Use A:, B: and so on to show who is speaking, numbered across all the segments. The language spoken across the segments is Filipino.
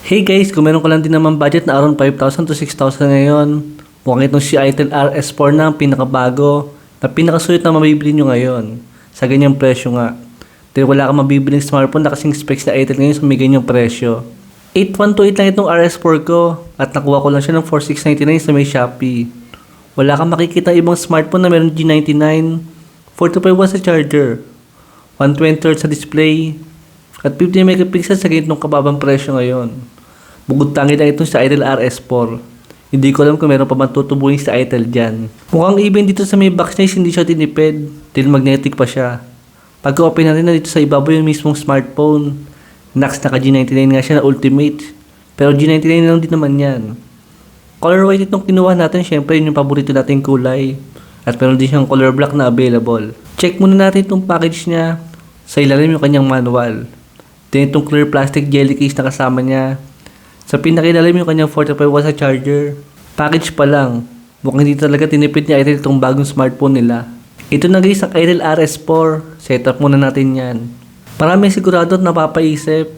A: Hey guys, kung meron ka lang din naman budget na around 5,000 to 6,000 ngayon, mukhang itong si Itel RS4 na ang pinakabago, na pinakasulit na mabibili nyo ngayon. Sa ganyang presyo nga. Dahil wala kang mabibiling smartphone na kasing specs na Itel ngayon sa may ganyang presyo. 8128 lang itong RS4 ko at nakuha ko lang siya ng 4699 sa may Shopee. Wala kang makikita ibang smartphone na meron G99, 45 watts sa charger, 120 Hz sa display, at 50 megapixels sa ganitong kababang presyo ngayon. Bukod tangi lang itong sa Itel RS4. Hindi ko alam kung meron pa man tutubuhin sa Itel dyan. Mukhang even dito sa may box niya hindi siya tinipid. Dahil magnetic pa siya. Pag-open natin na dito sa ibabaw yung mismong smartphone. Nax naka G99 nga siya na ultimate. Pero G99 lang din naman yan. Color white itong kinuha natin, syempre yun yung paborito nating kulay. At meron din siyang color black na available. Check muna natin itong package niya. Sa ilalim yung kanyang manual. Then itong clear plastic jelly case na kasama niya. Sa pinakailalim yung kanyang 45 watts na charger. Package pa lang. Mukhang hindi talaga tinipid ni Itel itong bagong smartphone nila. Ito na guys ang Itel RS4. Setup muna natin yan. Marami sigurado at napapaisip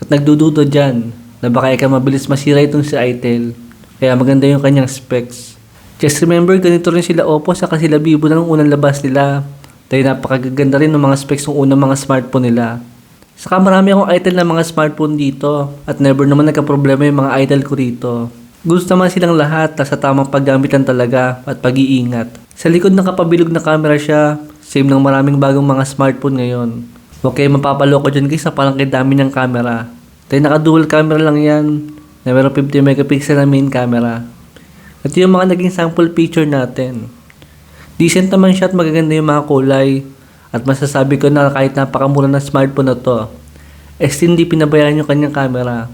A: at nagdududa dyan na baka ikaw mabilis masira itong si Itel. Kaya maganda yung kanyang specs. Just remember, ganito rin sila Oppo sa sila Vivo na unang labas nila. Dahil napakaganda rin ng mga specs ng unang mga smartphone nila. Saka marami akong Itel na mga smartphone dito at never naman nagka-problema yung mga Itel ko rito. Gusto naman silang lahat sa tamang paggamit lang talaga at pag-iingat. Sa likod ng kapabilog na camera siya, same ng maraming bagong mga smartphone ngayon. Huwag kayo mapapaloko dyan guys sa parang dami ng camera. Dahil naka-dual camera lang yan na meron 50 megapixel na main camera. At yung mga naging sample picture natin. Decent naman siya at magaganda yung mga kulay. At masasabi ko na kahit napakamura ng smartphone na to, eh hindi pinabayaan yung kanyang camera.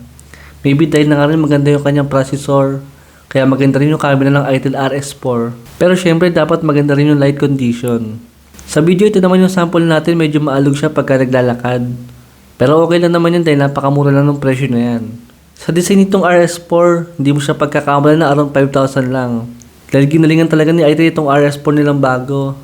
A: Maybe dahil na nga rin maganda yung kanyang processor, kaya maganda rin yung camera ng Itel RS4. Pero syempre dapat maganda rin yung light condition. Sa video ito naman yung sample natin medyo maalog siya pagka naglalakad. Pero okay lang naman yun dahil napakamura lang ng presyo na yan. Sa design nitong RS4, hindi mo siya pagkakamala na around 5,000 lang. Dahil ginalingan talaga ni Itel itong RS4 nilang bago.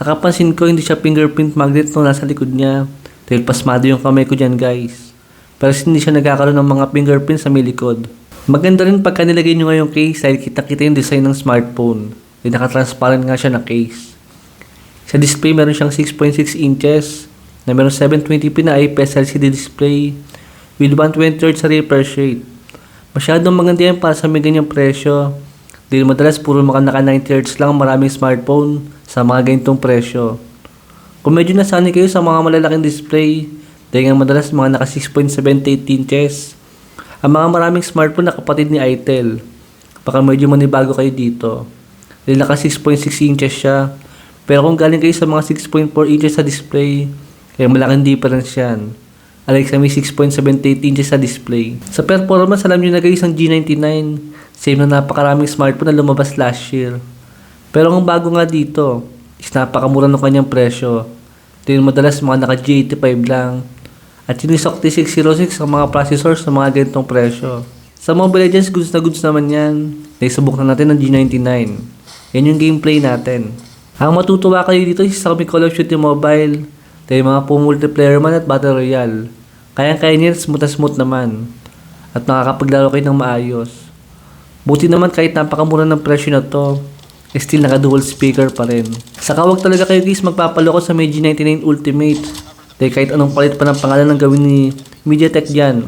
A: Sa kapansin ko, hindi siya fingerprint magnet nung nasa likod niya. Dahil pasmado yung kamay ko dyan guys. Pero hindi siya nagkakaroon ng mga fingerprint sa may likod. Maganda rin pagka nilagay nyo nga yung case dahil kita-kita yung design ng smartphone. Dahil naka-transparent nga siya na case. Sa display meron siyang 6.6 inches na meron 720p na IPS LCD display with 120 Hz sa refresh rate. Masyadong maganda yan para sa may ganyang presyo. Dahil madalas puro mga naka 90 Hz lang ang maraming smartphone sa mga ganitong presyo. Kung medyo nasanay kayo sa mga malalaking display, dahil nga madalas mga naka 6.78 inches, ang mga maraming smartphone na kapatid ni Itel. Baka medyo manibago kayo dito. Dahil naka 6.6 inches siya. Pero kung galing kayo sa mga 6.4 inches sa display, kaya malaking difference yan. Alike sa may 6.78 inches sa display. Sa performance, alam nyo na guys, ang G99, same na napakaraming smartphone na lumabas last year. Pero ang bago nga dito, is napakamura ng kanyang presyo. Dahil madalas mga naka G85 lang. At yung sa 8606 ang mga processor sa mga ganitong presyo. Sa Mobile Legends, goods na goods naman yan. Naisubok na natin ng G99. Yan yung gameplay natin. Ang matutuwa kayo dito is sa Call of Duty Mobile. Dahil mga multiplayer man at Battle Royale. Kaya-kaya niya smooth na smooth naman. At nakakapaglaro kayo ng maayos. Buti naman kahit napakamura ng presyo na to, still naka-dual speaker pa rin. Saka wag talaga kayo guys magpapaloko sa may G99 Ultimate. Dahil kahit anong palit pa ng pangalan ng gawin ni MediaTek dyan,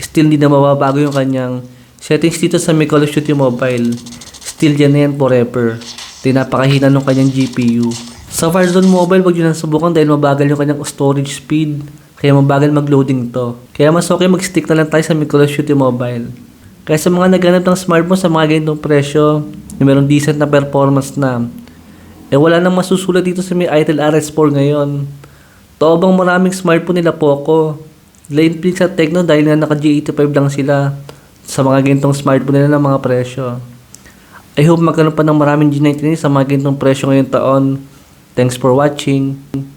A: still hindi na mababago yung kanyang settings dito sa may Call of Mobile. Still dyan na yan forever. Dahil napakahina ng kanyang GPU. Sa Warzone Mobile, wag yun ang subukan dahil mabagal yung kanyang storage speed. Kaya mabagal mag-loading to. Kaya mas okay mag-stick na lang tayo sa may Call of Mobile. Kaya sa mga naghanap ng smartphone sa mga ganitong presyo, na meron decent na performance na, eh wala nang masusulat dito sa may Itel RS4 ngayon. Toobang maraming smartphone nila Poco. Lane peak sa Tecno dahil nga naka G85 lang sila sa mga ganitong smartphone nila ng mga presyo. I hope magkaroon pa ng maraming G99 sa mga ganitong presyo ngayong taon. Thanks for watching.